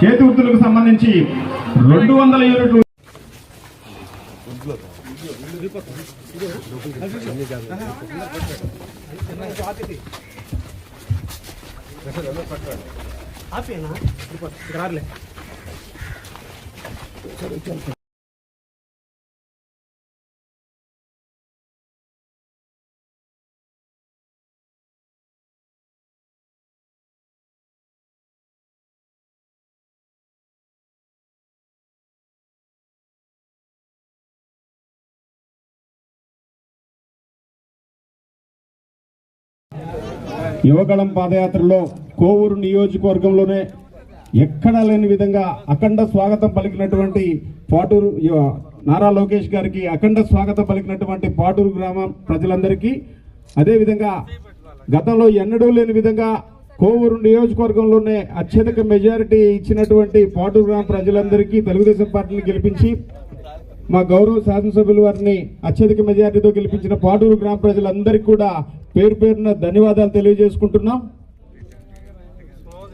చేతి వృత్తులకు సంబంధించి రెండు వందల యూనిట్లు యువగళం పాదయాత్రలో కోవూరు నియోజకవర్గంలోనే ఎక్కడా లేని విధంగా అఖండ స్వాగతం పలికినటువంటి పాటూరు యువ- నారా లోకేష్ గారికి అఖండ స్వాగతం పలికినటువంటి పాటూరు గ్రామం ప్రజలందరికీ. అదేవిధంగా గతంలో ఎన్నడూ లేని విధంగా కోవూరు నియోజకవర్గంలోనే అత్యధిక మెజారిటీ ఇచ్చినటువంటి పాటూరు గ్రామ ప్రజలందరికీ తెలుగుదేశం పార్టీని గెలిపించి మా గౌరవ శాసనసభ్యుల వారిని అత్యధిక మెజారిటీతో గెలిపించిన పాటూరు గ్రామ ప్రజలందరికీ కూడా పేరు పేరున ధన్యవాదాలు తెలియజేసుకుంటున్నాం.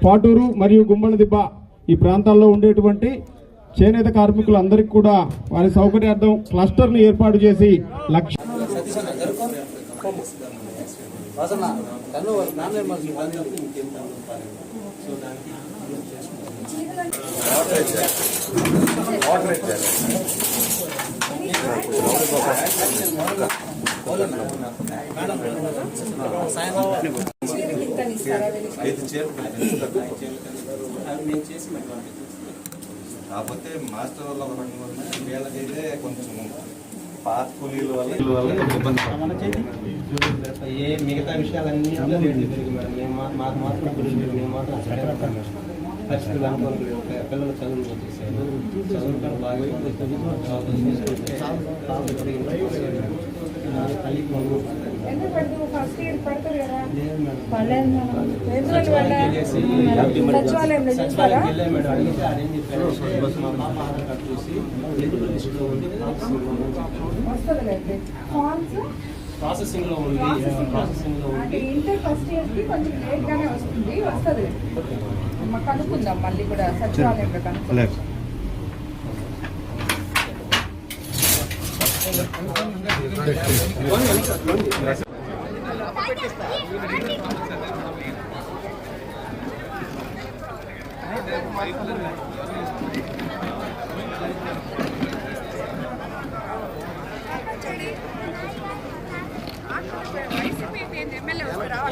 పాటూరు మరియు గుమ్మడిదిబ్బ ఈ ప్రాంతాల్లో ఉండేటువంటి చేనేత కార్మికులందరికీ కూడా వారి సౌకర్యార్థం క్లస్టర్ను ఏర్పాటు చేసి లక్ష వాసన ఐదు చీరలు అవి మేము చేసి మేము పంపిస్తాం. కాకపోతే మాస్టర్ వల్ల ఒక రెండు వల్ల వీళ్ళకైతే కొంచెం పాత కూలీల వల్ల ఇబ్బంది. ఏ మిగతా విషయాలన్నీ పెరిగి మేడం మేము మాకు మాత్రం పెరిగి మేము మాత్రం. పరిస్థితులు అనుకోని పిల్లలు చదువులు వచ్చేసారు చదువులు బాగా సచివాలయం ప్రాసెసింగ్లో ఉంది ప్రాసెసింగ్లో ఉంది ఇంటర్ ఫస్ట్ ఇయర్కి కొంచెం లేట్ గానే వస్తుంది. వస్తుంది. కనుక్కుందాం మళ్ళీ కూడా సచివాలయంలో కనుక్కుందాం.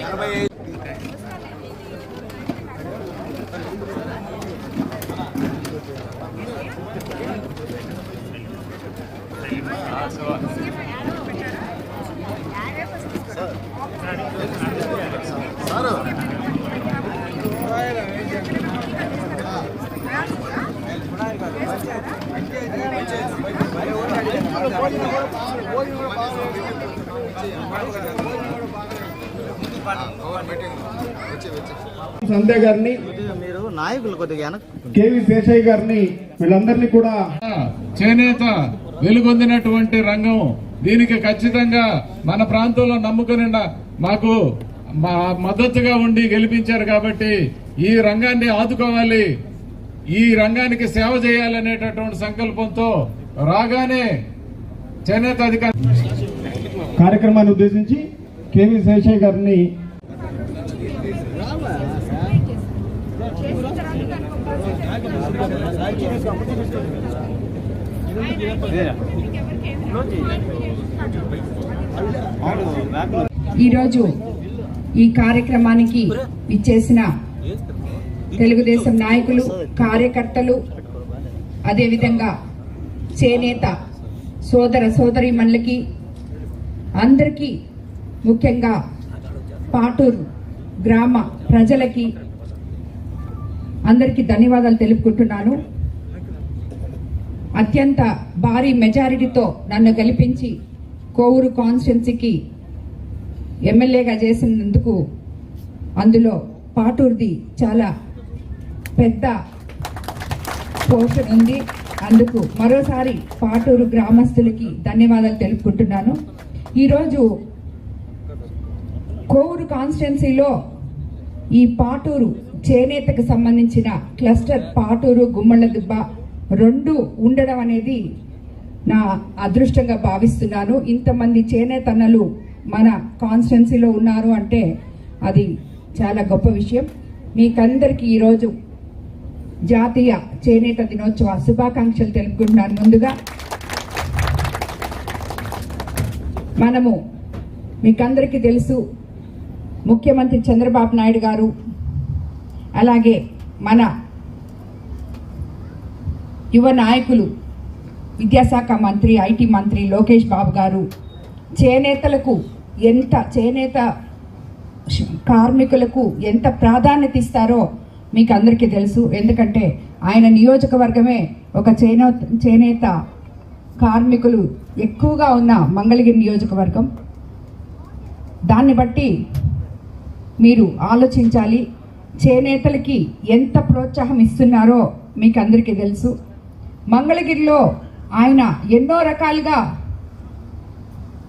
ఎనభై సంధ్య గారిని మీరు నాయకులు కొద్దిగా కేవి శేషయ్య గారిని వీళ్ళందరినీ కూడా చేనేత వెలుగొందినటువంటి రంగం దీనికి ఖచ్చితంగా మన ప్రాంతంలో నమ్ముకుని మాకు మా మద్దతుగా ఉండి గెలిపించారు కాబట్టి ఈ రంగాన్ని ఆదుకోవాలి. ఈ రంగానికి సేవ చేయాలనేటటువంటి సంకల్పంతో రాగానే చేనేత అధికారి కార్యక్రమాన్ని ఉద్దేశించి కేవి శేషయ్య గారిని ఈరోజు ఈ కార్యక్రమానికి ఇచ్చేసిన తెలుగుదేశం నాయకులు కార్యకర్తలు అదేవిధంగా చేనేత సోదర సోదరీమణులకి అందరికీ ముఖ్యంగా పాటూరు గ్రామ ప్రజలకి అందరికీ ధన్యవాదాలు తెలుపుకుంటున్నాను. అత్యంత భారీ మెజారిటీతో నన్ను గెలిపించి కోవూరు కాన్స్టిట్యున్సీకి ఎమ్మెల్యేగా చేసినందుకు అందులో పాటూర్ది చాలా పెద్ద పోర్షన్ ఉంది. అందుకు మరోసారి పాటూరు గ్రామస్తులకి ధన్యవాదాలు తెలుపుకుంటున్నాను. ఈరోజు కోవూరు కాన్స్టిట్యున్సీలో ఈ పాటూరు చేనేతకు సంబంధించిన క్లస్టర్ పాటూరు గుమ్మళ్ళ దుబ్బ రెండు ఉండడం అనేది నా అదృష్టంగా భావిస్తున్నాను. ఇంతమంది చేనేతన్నలు మన కాన్స్టిట్యున్సీలో ఉన్నారు అంటే అది చాలా గొప్ప విషయం. మీకందరికీ ఈరోజు జాతీయ చేనేత దినోత్సవ శుభాకాంక్షలు తెలుపుకుంటున్నాను ముందుగా. మనము మీకందరికీ తెలుసు ముఖ్యమంత్రి చంద్రబాబు నాయుడు గారు అలాగే మన యువ నాయకులు విద్యాశాఖ మంత్రి ఐటీ మంత్రి లోకేష్ బాబు గారు చేనేతలకు ఎంత చేనేత కార్మికులకు ఎంత ప్రాధాన్యత ఇస్తారో మీకు అందరికీ తెలుసు. ఎందుకంటే ఆయన నియోజకవర్గమే ఒక చేనే చేనేత కార్మికులు ఎక్కువగా ఉన్న మంగళగిరి నియోజకవర్గం. దాన్ని బట్టి మీరు ఆలోచించాలి చేనేతలకి ఎంత ప్రోత్సాహం ఇస్తున్నారో మీకు అందరికీ తెలుసు. మంగళగిరిలో ఆయన ఎన్నో రకాలుగా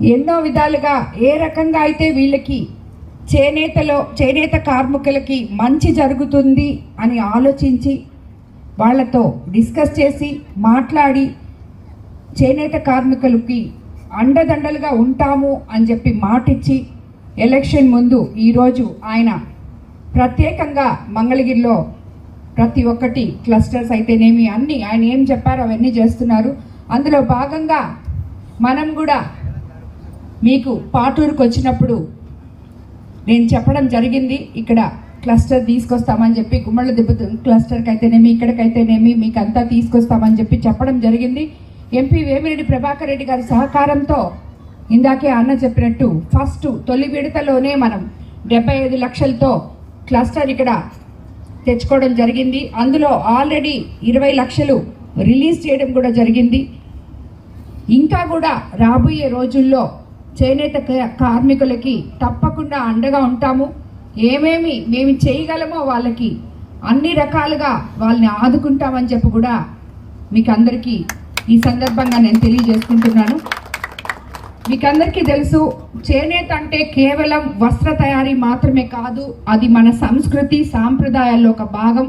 ఎన్నో విధాలుగా ఏ రకంగా అయితే వీళ్ళకి చేనేతలో చేనేత కార్మికులకి మంచి జరుగుతుంది అని ఆలోచించి వాళ్ళతో డిస్కస్ చేసి మాట్లాడి చేనేత కార్మికులకి అండదండలుగా ఉంటాము అని చెప్పి మాటిచ్చి ఎలక్షన్ ముందు ఈరోజు ఆయన ప్రత్యేకంగా మంగళగిరిలో ప్రతి ఒక్కటి క్లస్టర్స్ అయితేనేమి అన్ని. ఆయన ఏం చెప్పారో అవన్నీ చేస్తున్నారు. అందులో భాగంగా మనం కూడా మీకు పాటూరుకు వచ్చినప్పుడు నేను చెప్పడం జరిగింది. ఇక్కడ క్లస్టర్ తీసుకొస్తామని చెప్పి గుమ్మళ్ళ దెబ్బ క్లస్టర్కి అయితేనేమి ఇక్కడికైతేనేమి మీకు అంతా తీసుకొస్తామని చెప్పి చెప్పడం జరిగింది. ఎంపీ వేమిరెడ్డి ప్రభాకర్ రెడ్డి గారి సహకారంతో ఇందాకే అన్న చెప్పినట్టు ఫస్ట్ తొలి విడతలోనే మనం డెబ్బై ఐదు లక్షలతో క్లస్టర్ ఇక్కడ తెచ్చుకోవడం జరిగింది. అందులో ఆల్రెడీ ఇరవై లక్షలు రిలీజ్ చేయడం కూడా జరిగింది. ఇంకా కూడా రాబోయే రోజుల్లో చేనేత కార్మికులకి తప్పకుండా అండగా ఉంటాము. ఏమేమి మేము చేయగలమో వాళ్ళకి అన్ని రకాలుగా వాళ్ళని ఆదుకుంటామని చెప్పి కూడా మీకు అందరికీ ఈ సందర్భంగా నేను తెలియజేసుకుంటున్నాను. మీకు అందరికీ తెలుసు చేనేత అంటే కేవలం వస్త్ర తయారీ మాత్రమే కాదు అది మన సంస్కృతి సాంప్రదాయాల్లో ఒక భాగం.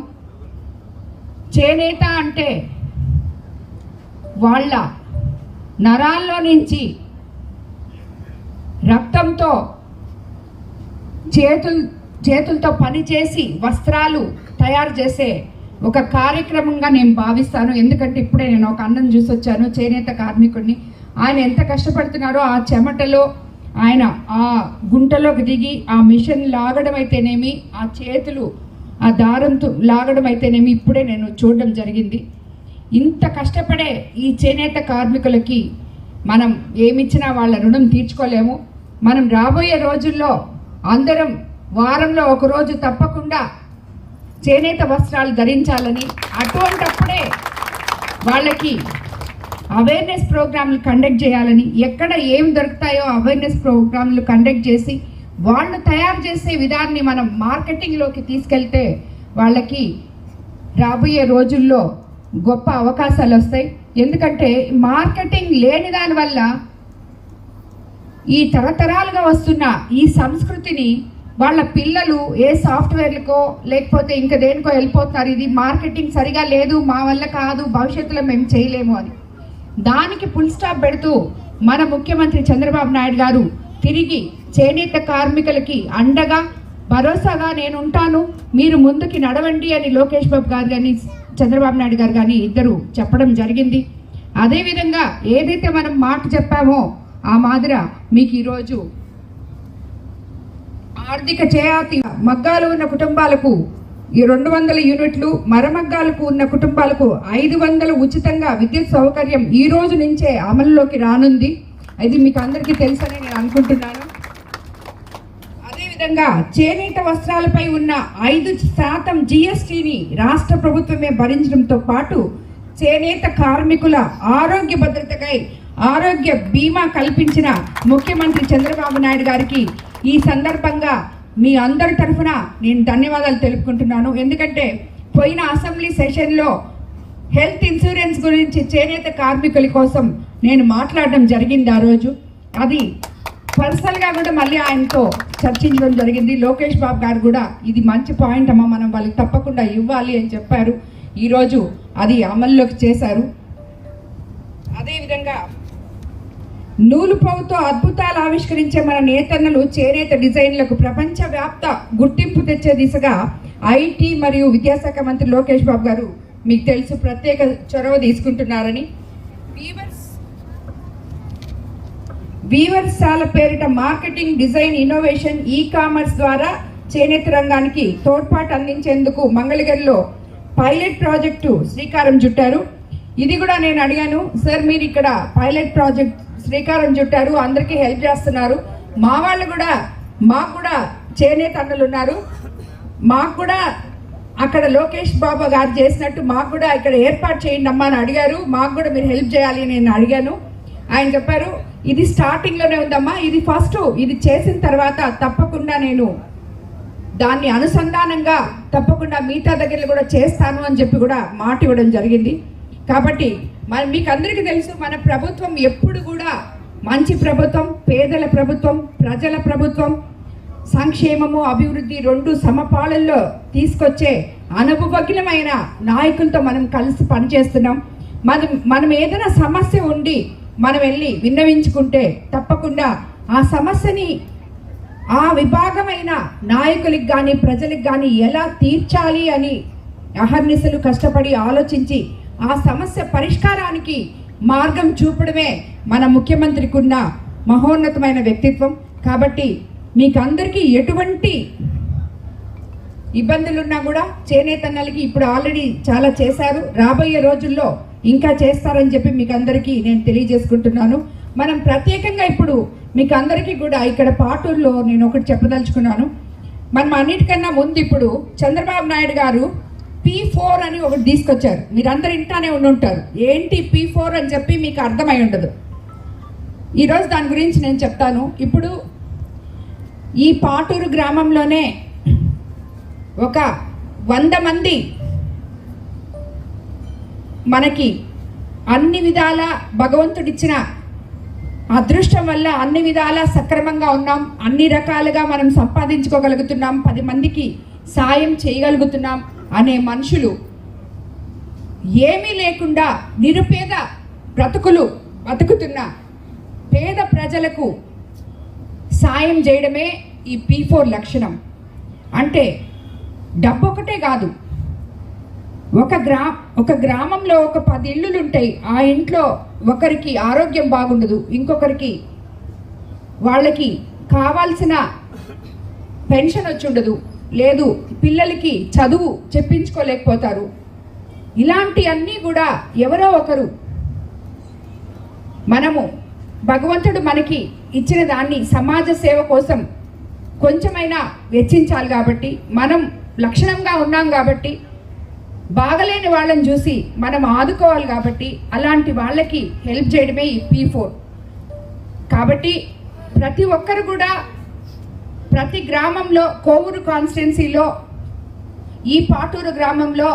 చేనేత అంటే వాళ్ళ నరాల్లో నుంచి రక్తంతో చేతులు చేతులతో పనిచేసి వస్త్రాలు తయారు చేసే ఒక కార్యక్రమంగా నేను భావిస్తాను. ఎందుకంటే ఇప్పుడే నేను ఒక అన్నం చూసి వచ్చాను చేనేత కార్మికుడిని. ఆయన ఎంత కష్టపడుతున్నారో ఆ చెమటలో ఆయన ఆ గుంటలోకి దిగి ఆ మిషన్ లాగడం అయితేనేమి ఆ చేతులు ఆ దారంతో లాగడం అయితేనేమి ఇప్పుడే నేను చూడడం జరిగింది. ఇంత కష్టపడే ఈ చేనేత కార్మికులకి మనం ఏమిచ్చినా వాళ్ళ రుణం తీర్చుకోలేము. మనం రాబోయే రోజుల్లో అందరం వారంలో ఒకరోజు తప్పకుండా చేనేత వస్త్రాలు ధరించాలని అటువంటప్పుడే వాళ్ళకి అవేర్నెస్ ప్రోగ్రాంలు కండక్ట్ చేయాలని ఎక్కడ ఏం దొరుకుతాయో అవేర్నెస్ ప్రోగ్రాంలు కండక్ట్ చేసి వాళ్ళు తయారు చేసే విధాన్ని మనం మార్కెటింగ్లోకి తీసుకెళ్తే వాళ్ళకి రాబోయే రోజుల్లో గొప్ప అవకాశాలు వస్తాయి. ఎందుకంటే మార్కెటింగ్ లేని దానివల్ల ఈ తరతరాలుగా వస్తున్న ఈ సంస్కృతిని వాళ్ళ పిల్లలు ఏ సాఫ్ట్వేర్లకో లేకపోతే ఇంకా దేనికో వెళ్ళిపోతున్నారు. ఇది మార్కెటింగ్ సరిగా లేదు మా వల్ల కాదు భవిష్యత్తులో మేము చేయలేము అని. దానికి ఫుల్ స్టాప్ పెడుతూ మన ముఖ్యమంత్రి చంద్రబాబు నాయుడు గారు తిరిగి చేనేత కార్మికులకి అండగా భరోసాగా నేను ఉంటాను మీరు ముందుకి నడవండి అని లోకేష్ బాబు గారు కానీ చంద్రబాబు నాయుడు గారు కానీ ఇద్దరు చెప్పడం జరిగింది. అదేవిధంగా ఏదైతే మనం మాట చెప్పామో ఆ మాదిర మీకు ఈరోజు ఆర్థిక చేయాతి మగ్గాలు ఉన్న కుటుంబాలకు రెండు వందల యూనిట్లు మరమగ్గాలకు ఉన్న కుటుంబాలకు ఐదు వందలు ఉచితంగా విద్యుత్ సౌకర్యం ఈ రోజు నుంచే అమలులోకి రానుంది. అది మీకు అందరికీ తెలుసని నేను అనుకుంటున్నాను. అదేవిధంగా చేనేత వస్త్రాలపై ఉన్న ఐదు శాతం జిఎస్టీని రాష్ట్ర ప్రభుత్వమే భరించడంతో పాటు చేనేత కార్మికుల ఆరోగ్య భద్రతకై ఆరోగ్య బీమా కల్పించిన ముఖ్యమంత్రి చంద్రబాబు నాయుడు గారికి ఈ సందర్భంగా మీ అందరి తరఫున నేను ధన్యవాదాలు తెలుపుకుంటున్నాను. ఎందుకంటే పోయిన అసెంబ్లీ సెషన్లో హెల్త్ ఇన్సూరెన్స్ గురించి చేనేత కార్మికుల కోసం నేను మాట్లాడడం జరిగింది ఆ రోజు. అది పర్సనల్గా కూడా మళ్ళీ ఆయనతో చర్చించడం జరిగింది. లోకేష్ బాబు గారు కూడా ఇది మంచి పాయింట్ అమ్మా మనం వాళ్ళకి తప్పకుండా ఇవ్వాలి అని చెప్పారు. ఈరోజు అది అమల్లోకి చేశారు. అదేవిధంగా నూలుపోవుతో అద్భుతాలు ఆవిష్కరించే మన నేతన్నలు చేనేత డిజైన్లకు ప్రపంచవ్యాప్త గుర్తింపు తెచ్చే దిశగా ఐటీ మరియు విద్యాశాఖ మంత్రి లోకేష్ బాబు గారు మీకు తెలుసు ప్రత్యేక చొరవ తీసుకుంటున్నారని. వీవర్స్ వీవర్సాల పేరిట marketing design innovation e commerce ద్వారా చేనేత రంగానికి తోడ్పాటు అందించేందుకు మంగళగిరిలో పైలట్ ప్రాజెక్టు శ్రీకారం చుట్టారు. ఇది కూడా నేను అడిగాను సార్ మీరు ఇక్కడ పైలట్ ప్రాజెక్ట్ శ్రీకారం చుట్టారు అందరికీ హెల్ప్ చేస్తున్నారు. మా వాళ్ళు కూడా మాకు కూడా చేనేత అన్నలు ఉన్నారు. మాకు కూడా అక్కడ లోకేష్ బాబు గారు చేసినట్టు మాకు కూడా ఇక్కడ ఏర్పాటు చేయండి అమ్మా అని అడిగారు. మాకు కూడా మీరు హెల్ప్ చేయాలి అని నేను అడిగాను. ఆయన చెప్పారు ఇది స్టార్టింగ్లోనే ఉందమ్మా. ఇది ఫస్ట్ ఇది చేసిన తర్వాత తప్పకుండా నేను దాన్ని అనుసంధానంగా తప్పకుండా మిగతా దగ్గర కూడా చేస్తాను అని చెప్పి కూడా మాట ఇవ్వడం జరిగింది. కాబట్టి మన మీకు అందరికీ తెలుసు మన ప్రభుత్వం ఎప్పుడు కూడా మంచి ప్రభుత్వం పేదల ప్రభుత్వం ప్రజల ప్రభుత్వం సంక్షేమము అభివృద్ధి రెండు సమపాలల్లో తీసుకొచ్చే అనుభవజ్ఞమైన నాయకులతో మనం కలిసి పనిచేస్తున్నాం. మనం మనం ఏదైనా సమస్య ఉండి మనం వెళ్ళి విన్నవించుకుంటే తప్పకుండా ఆ సమస్యని ఆ విభాగమైన నాయకులకు కానీ ప్రజలకు కానీ ఎలా తీర్చాలి అని అహర్నిశలు కష్టపడి ఆలోచించి ఆ సమస్య పరిష్కారానికి మార్గం చూపడమే మన ముఖ్యమంత్రికి ఉన్న మహోన్నతమైన వ్యక్తిత్వం. కాబట్టి మీకు అందరికీ ఎటువంటి ఇబ్బందులున్నా కూడా చేనేతన్నలకి ఇప్పుడు ఆల్రెడీ చాలా చేశారు. రాబోయే రోజుల్లో ఇంకా చేస్తారని చెప్పి మీకు అందరికీ నేను తెలియజేసుకుంటున్నాను. మనం ప్రత్యేకంగా ఇప్పుడు మీకు అందరికీ కూడా ఇక్కడ పాటూల్లో నేను ఒకటి చెప్పదలుచుకున్నాను. మనం అన్నిటికన్నా ముందు ఇప్పుడు చంద్రబాబు నాయుడు గారు పీ ఫోర్ అని ఒకటి తీసుకొచ్చారు. మీరందరు ఇంటానే ఉండి ఉంటారు. ఏంటి పీ ఫోర్ అని చెప్పి మీకు అర్థమై ఉండదు. ఈరోజు దాని గురించి నేను చెప్తాను. ఇప్పుడు ఈ పాటూరు గ్రామంలోనే ఒక వంద మంది మనకి అన్ని విధాల భగవంతుడిచ్చిన అదృష్టం వల్ల అన్ని విధాల సక్రమంగా ఉన్నాం. అన్ని రకాలుగా మనం సంపాదించుకోగలుగుతున్నాం. పది మందికి సాయం చేయగలుగుతున్నాం. అనే మనుషులు ఏమీ లేకుండా నిరుపేద బ్రతుకులు బతుకుతున్న పేద ప్రజలకు సాయం చేయడమే ఈ పీ ఫోర్ లక్షణం. అంటే డబ్బు ఒకటే కాదు. ఒక గ్రా ఒక గ్రామంలో ఒక పది ఇళ్ళు ఉంటాయి ఆ ఇంట్లో ఒకరికి ఆరోగ్యం బాగుండదు ఇంకొకరికి వాళ్ళకి కావాల్సిన పెన్షన్ వచ్చి ఉండదు. లేదు పిల్లలకి చదువు చెప్పించుకోలేకపోతారు. ఇలాంటి అన్నీ కూడా ఎవరో ఒకరు. మనము భగవంతుడు మనకి ఇచ్చిన దాన్ని సమాజ సేవ కోసం కొంచెమైనా వెచ్చించాలి కాబట్టి మనం లక్షణంగా ఉన్నాం కాబట్టి బాగలేని వాళ్ళని చూసి మనం ఆదుకోవాలి కాబట్టి అలాంటి వాళ్ళకి హెల్ప్ చేయడమే ఈ పీ ఫోర్ కాబట్టి ప్రతి ఒక్కరు కూడా ప్రతి గ్రామంలో కోవూరు కాన్స్టిట్యున్సీలో ఈ పాటూరు గ్రామంలో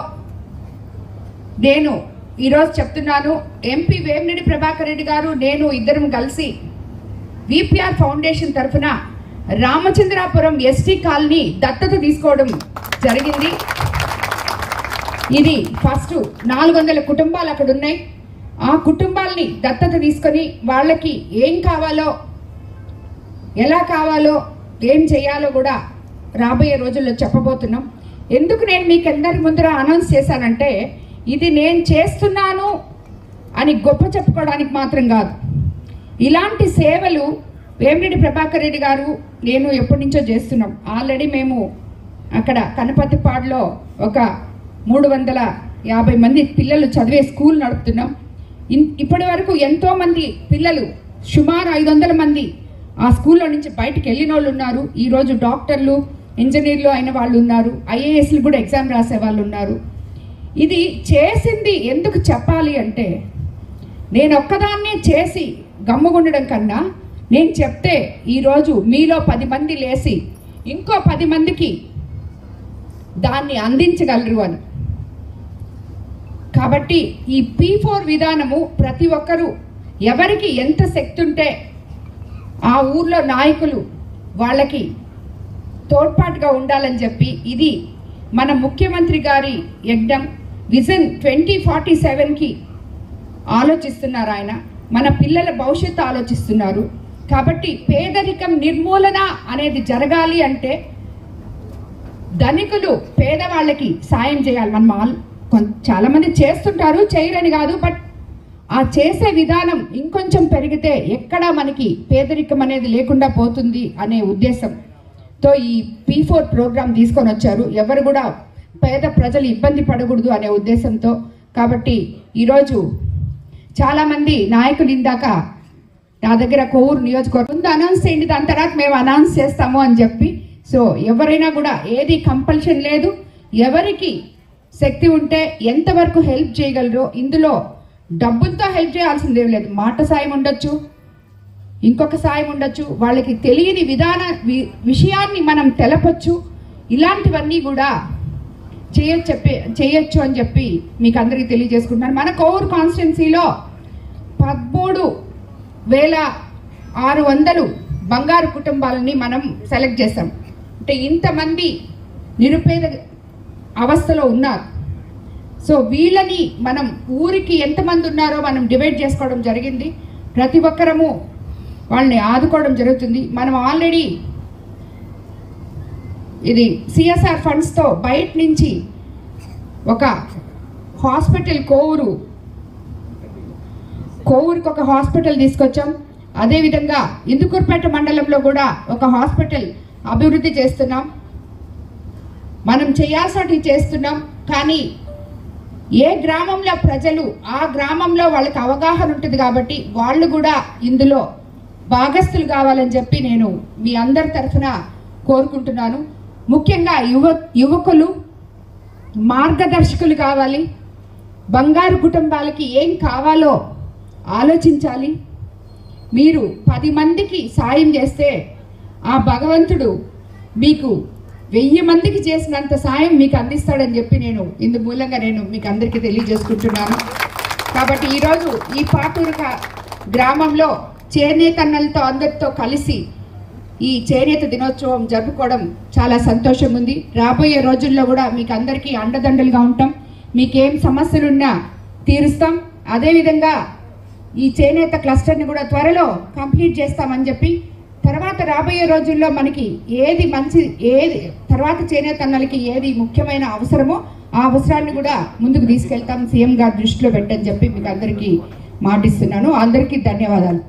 నేను ఈరోజు చెప్తున్నాను. ఎంపీ వేమిరెడ్డి ప్రభాకర్ రెడ్డి గారు నేను ఇద్దరం కలిసి విపిఆర్ ఫౌండేషన్ తరఫున రామచంద్రాపురం ఎస్టీ కాలనీ దత్తత తీసుకోవడం జరిగింది. ఇది ఫస్ట్ నాలుగు వందల కుటుంబాలు అక్కడ ఉన్నాయి. ఆ కుటుంబాలని దత్తత తీసుకొని వాళ్ళకి ఏం కావాలో ఎలా కావాలో ఏం చేయాలో కూడా రాబోయే రోజుల్లో చెప్పబోతున్నాం. ఎందుకు నేను మీకు అందరి ముందర అనౌన్స్ చేశానంటే ఇది నేను చేస్తున్నాను అని గొప్ప చెప్పుకోవడానికి మాత్రం కాదు. ఇలాంటి సేవలు వేమిరెడ్డి ప్రభాకర్ రెడ్డి గారు నేను ఎప్పటి నుంచో చేస్తున్నాం. ఆల్రెడీ మేము అక్కడ కనపతిపాడులో ఒక మూడు వందల యాభై మంది పిల్లలు చదివే స్కూల్ నడుపుతున్నాం. ఇన్- ఇప్పటి వరకు ఎంతోమంది పిల్లలు సుమారు ఐదు వందల మంది ఆ స్కూల్లో నుంచి బయటకు వెళ్ళిన వాళ్ళు ఉన్నారు. ఈరోజు డాక్టర్లు ఇంజనీర్లు అయిన వాళ్ళు ఉన్నారు. ఐఏఎస్లు కూడా ఎగ్జామ్ రాసే వాళ్ళు ఉన్నారు. ఇది చేసింది ఎందుకు చెప్పాలి అంటే నేను ఒక్కదాన్నే చేసి గమ్ముగుండడం కన్నా నేను చెప్తే ఈరోజు మీలో పది మంది లేసి ఇంకో పది మందికి దాన్ని అందించగలరు అని. కాబట్టి ఈ పీ ఫోర్ విధానము ప్రతి ఒక్కరూ ఎవరికి ఎంత శక్తి ఉంటే ఆ ఊర్లో నాయకులు వాళ్ళకి తోడ్పాటుగా ఉండాలని చెప్పి ఇది మన ముఖ్యమంత్రి గారి యజ్ఞం. విజన్ ట్వంటీ ఫార్టీ సెవెన్కి ఆలోచిస్తున్నారు ఆయన. మన పిల్లల భవిష్యత్తు ఆలోచిస్తున్నారు. కాబట్టి పేదరికం నిర్మూలన అనేది జరగాలి అంటే ధనికులు పేదవాళ్ళకి సాయం చేయాలి. మనం ఆల్- చాలా మంది చేస్తుంటారు చేయరని కాదు బట్ ఆ చేసే విధానం ఇంకొంచెం పెరిగితే ఎక్కడ మనకి పేదరికం అనేది లేకుండా పోతుంది అనే ఉద్దేశంతో ఈ పీ ఫోర్ ప్రోగ్రామ్ తీసుకొని వచ్చారు. ఎవరు కూడా పేద ప్రజలు ఇబ్బంది పడకూడదు అనే ఉద్దేశంతో కాబట్టి ఈరోజు చాలామంది నాయకులు ఇందాక నా దగ్గర కొవ్వూరు నియోజకవర్గం ముందు అనౌన్స్ చేయండి దాని తర్వాత మేము అనౌన్స్ చేస్తాము అని చెప్పి. సో ఎవరైనా కూడా ఏది కంపల్షన్ లేదు. ఎవరికి శక్తి ఉంటే ఎంతవరకు హెల్ప్ చేయగలరో ఇందులో డబ్బులతో హెల్ప్ చేయాల్సిందేం లేదు. మాట సాయం ఉండొచ్చు. ఇంకొక సాయం ఉండొచ్చు. వాళ్ళకి తెలియని విధాన వి- విషయాన్ని మనం తెలపచ్చు. ఇలాంటివన్నీ కూడా చేయొచ్చు చెప్పే చేయొచ్చు అని చెప్పి మీకు అందరికీ తెలియజేసుకుంటున్నాను. మన కోవూరు కాన్స్టిట్యున్సీలో పదమూడు వేల ఆరు వందలు బంగారు కుటుంబాలని మనం సెలెక్ట్ చేసాం అంటే ఇంతమంది నిరుపేద అవస్థలో ఉన్నారు. సో వీళ్ళని మనం ఊరికి ఎంతమంది ఉన్నారో మనం డివైడ్ చేసుకోవడం జరిగింది. ప్రతి ఒక్కరము వాళ్ళని ఆదుకోవడం జరుగుతుంది. మనం ఆల్రెడీ ఇది సిఎస్ఆర్ ఫండ్స్తో బయట నుంచి ఒక హాస్పిటల్ కోవూరు కోవూరుకి ఒక హాస్పిటల్ తీసుకొచ్చాం. అదేవిధంగా ఇందుకూర్పేట మండలంలో కూడా ఒక హాస్పిటల్ అభివృద్ధి చేస్తున్నాం. మనం చేయాల్సినవి చేస్తున్నాం. కానీ ఏ గ్రామంలో ప్రజలు ఆ గ్రామంలో వాళ్ళకి అవగాహన ఉంటుంది కాబట్టి వాళ్ళు కూడా ఇందులో భాగస్థులు కావాలని చెప్పి నేను మీ అందరి తరఫున కోరుకుంటున్నాను. ముఖ్యంగా యువ యువకులు మార్గదర్శకులు కావాలి బంగారు కుటుంబాలకి ఏం కావాలో ఆలోచించాలి. మీరు పది మందికి సాయం చేస్తే ఆ భగవంతుడు మీకు వెయ్యి మందికి చేసినంత సాయం మీకు అందిస్తాడని చెప్పి నేను ఇందు మూలంగా నేను మీకు అందరికీ తెలియజేసుకుంటున్నాను. కాబట్టి ఈరోజు ఈ పాటూరు గ్రామంలో చేనేతన్నలతో అందరితో కలిసి ఈ చేనేత దినోత్సవం జరుపుకోవడం చాలా సంతోషం ఉంది రాబోయే రోజుల్లో కూడా మీకు అందరికీ అండదండలుగా ఉంటాం. మీకేం సమస్యలున్నా తీరుస్తాం. అదేవిధంగా ఈ చేనేత క్లస్టర్ని కూడా త్వరలో కంప్లీట్ చేస్తామని చెప్పి తర్వాత రాబోయే రోజుల్లో మనకి ఏది మంచి ఏది తర్వాత చేనేత అన్నలకి ఏది ముఖ్యమైన అవసరమో ఆ అవసరాన్ని కూడా ముందుకు తీసుకెళ్తాం. సీఎం గారు దృష్టిలో పెట్టని చెప్పి మీకు అందరికీ మాటిస్తున్నాను. అందరికీ ధన్యవాదాలు.